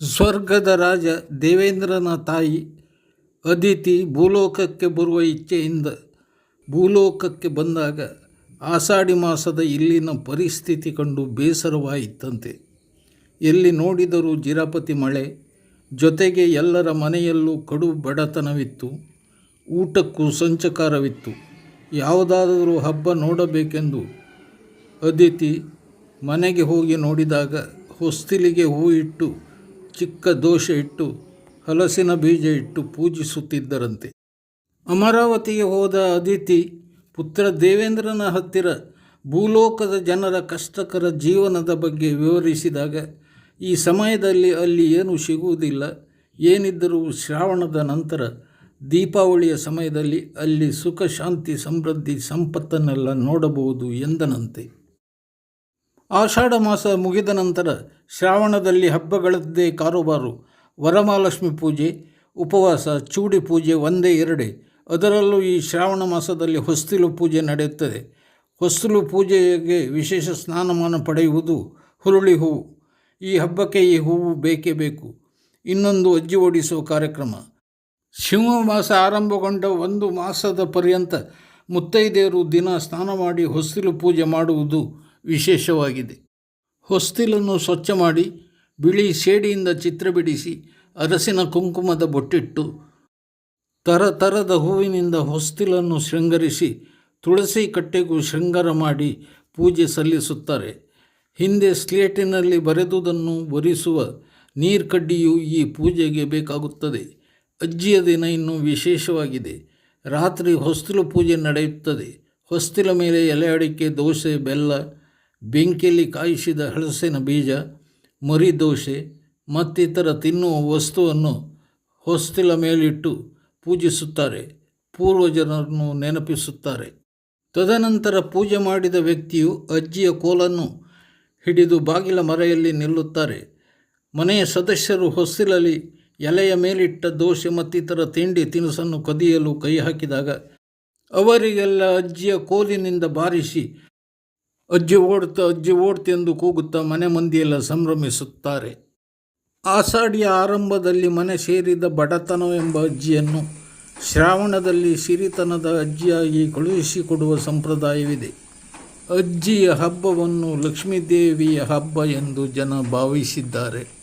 ಸ್ವರ್ಗದ ರಾಜ ದೇವೇಂದ್ರನ ತಾಯಿ ಅದಿತಿ ಭೂಲೋಕಕ್ಕೆ ಬರುವ ಇಚ್ಛೆಯಿಂದ ಭೂಲೋಕಕ್ಕೆ ಬಂದಾಗ ಆಷಾಢಿ ಮಾಸದ ಇಲ್ಲಿನ ಪರಿಸ್ಥಿತಿ ಕಂಡು ಬೇಸರವಾಯಿತಂತೆ. ಎಲ್ಲಿ ನೋಡಿದರೂ ಜಿರಾಪತಿ ಮಳೆ, ಜೊತೆಗೆ ಎಲ್ಲರ ಮನೆಯಲ್ಲೂ ಕಡು ಬಡತನವಿತ್ತು, ಊಟಕ್ಕೂ ಸಂಚಕಾರವಿತ್ತು. ಯಾವುದಾದರೂ ಹಬ್ಬ ನೋಡಬೇಕೆಂದು ಅದಿತಿ ಮನೆಗೆ ಹೋಗಿ ನೋಡಿದಾಗ ಹೊಸ್ತಿಲಿಗೆ ಹೂ ಇಟ್ಟು ಚಿಕ್ಕ ದೋಷ ಇಟ್ಟು ಹಲಸಿನ ಬೀಜ ಇಟ್ಟು ಪೂಜಿಸುತ್ತಿದ್ದರಂತೆ. ಅಮರಾವತಿಗೆ ಹೋದ ಅದಿತಿ ಪುತ್ರ ದೇವೇಂದ್ರನ ಹತ್ತಿರ ಭೂಲೋಕದ ಜನರ ಕಷ್ಟಕರ ಜೀವನದ ಬಗ್ಗೆ ವಿವರಿಸಿದಾಗ, ಈ ಸಮಯದಲ್ಲಿ ಅಲ್ಲಿ ಏನೂ ಸಿಗುವುದಿಲ್ಲ, ಏನಿದ್ದರೂ ಶ್ರಾವಣದ ನಂತರ ದೀಪಾವಳಿಯ ಸಮಯದಲ್ಲಿ ಅಲ್ಲಿ ಸುಖ, ಶಾಂತಿ, ಸಮೃದ್ಧಿ, ಸಂಪತ್ತನ್ನೆಲ್ಲ ನೋಡಬಹುದು ಎಂದನಂತೆ. ಆಷಾಢ ಮಾಸ ಮುಗಿದ ನಂತರ ಶ್ರಾವಣದಲ್ಲಿ ಹಬ್ಬಗಳದ್ದೇ ಕಾರೋಬಾರು, ವರಮಹಾಲಕ್ಷ್ಮಿ ಪೂಜೆ, ಉಪವಾಸ, ಚೂಡಿ ಪೂಜೆ ಒಂದೇ ಎರಡೇ. ಅದರಲ್ಲೂ ಈ ಶ್ರಾವಣ ಮಾಸದಲ್ಲಿ ಹೊಸ್ತಿಲು ಪೂಜೆ ನಡೆಯುತ್ತದೆ. ಹೊಸ್ತಿಲು ಪೂಜೆಗೆ ವಿಶೇಷ ಸ್ನಾನಮಾನ ಪಡೆಯುವುದು ಹುರುಳಿ ಹೂವು. ಈ ಹಬ್ಬಕ್ಕೆ ಈ ಹೂವು ಬೇಕೇ ಬೇಕು. ಇನ್ನೊಂದು ಅಜ್ಜಿ ಓಡಿಸುವ ಕಾರ್ಯಕ್ರಮ. ಶಿವ ಮಾಸ ಆರಂಭಗೊಂಡ ಒಂದು ಮಾಸದ ಪರ್ಯಂತ ಮುತ್ತೈದೆಯರು ದಿನ ಸ್ನಾನ ಮಾಡಿ ಹೊಸ್ತಿಲು ಪೂಜೆ ಮಾಡುವುದು ವಿಶೇಷವಾಗಿದೆ. ಹೊಸ್ತಿಲನ್ನು ಸ್ವಚ್ಛ ಮಾಡಿ ಬಿಳಿ ಶೇಡಿಯಿಂದ ಚಿತ್ರ ಬಿಡಿಸಿ ಅರಸಿನ ಕುಂಕುಮದ ಬೊಟ್ಟಿಟ್ಟು ತರತರದ ಹೂವಿನಿಂದ ಹೊಸ್ತಿಲನ್ನು ಶೃಂಗರಿಸಿ ತುಳಸಿ ಕಟ್ಟೆಗೂ ಶೃಂಗಾರ ಮಾಡಿ ಪೂಜೆ ಸಲ್ಲಿಸುತ್ತಾರೆ. ಹಿಂದೆ ಸ್ಲೇಟಿನಲ್ಲಿ ಬರೆದುದನ್ನು ಒರಿಸುವ ನೀರ್ಕಡ್ಡಿಯು ಈ ಪೂಜೆಗೆ ಬೇಕಾಗುತ್ತದೆ. ಅಜ್ಜಿಯ ದಿನ ಇನ್ನೂ ವಿಶೇಷವಾಗಿದೆ. ರಾತ್ರಿ ಹೊಸ್ತಿಲು ಪೂಜೆ ನಡೆಯುತ್ತದೆ. ಹೊಸ್ತಿಲ ಮೇಲೆ ಎಲೆ ಅಡಿಕೆ, ದೋಸೆ, ಬೆಲ್ಲ ಬೆಂಕಿಯಲ್ಲಿ ಕಾಯಿಸಿದ ಹಲಸಿನ ಬೀಜ, ಮರಿ ದೋಸೆ, ಮತ್ತಿತರ ತಿನ್ನುವ ವಸ್ತುವನ್ನು ಹೊಸ್ತಿಲ ಮೇಲಿಟ್ಟು ಪೂಜಿಸುತ್ತಾರೆ, ಪೂರ್ವಜರನ್ನು ನೆನಪಿಸುತ್ತಾರೆ. ತದನಂತರ ಪೂಜೆ ಮಾಡಿದ ವ್ಯಕ್ತಿಯು ಅಜ್ಜಿಯ ಕೋಲನ್ನು ಹಿಡಿದು ಬಾಗಿಲ ಮರೆಯಲ್ಲಿ ನಿಲ್ಲುತ್ತಾರೆ. ಮನೆಯ ಸದಸ್ಯರು ಹೊಸ್ತಿಲಲ್ಲಿ ಎಲೆಯ ಮೇಲಿಟ್ಟ ದೋಸೆ ಮತ್ತಿತರ ತಿಂಡಿ ತಿನಿಸನ್ನು ಕದಿಯಲು ಕೈ ಹಾಕಿದಾಗ ಅವರಿಗೆಲ್ಲ ಅಜ್ಜಿಯ ಕೋಲಿನಿಂದ ಬಾರಿಸಿ ಅಜ್ಜಿ ಓಡ್ತಾ ಅಜ್ಜಿ ಓಡ್ತೆಂದು ಕೂಗುತ್ತಾ ಮನೆ ಮಂದಿಯೆಲ್ಲ ಸಂಭ್ರಮಿಸುತ್ತಾರೆ. ಆಷಾಢಿಯ ಆರಂಭದಲ್ಲಿ ಮನೆ ಸೇರಿದ ಬಡತನವೆಂಬ ಅಜ್ಜಿಯನ್ನು ಶ್ರಾವಣದಲ್ಲಿ ಸಿರಿತನದ ಅಜ್ಜಿಯಾಗಿ ಕಳುಹಿಸಿಕೊಡುವ ಸಂಪ್ರದಾಯವಿದೆ. ಅಜ್ಜಿಯ ಹಬ್ಬವನ್ನು ಲಕ್ಷ್ಮೀದೇವಿಯ ಹಬ್ಬ ಎಂದು ಜನ ಭಾವಿಸಿದ್ದಾರೆ.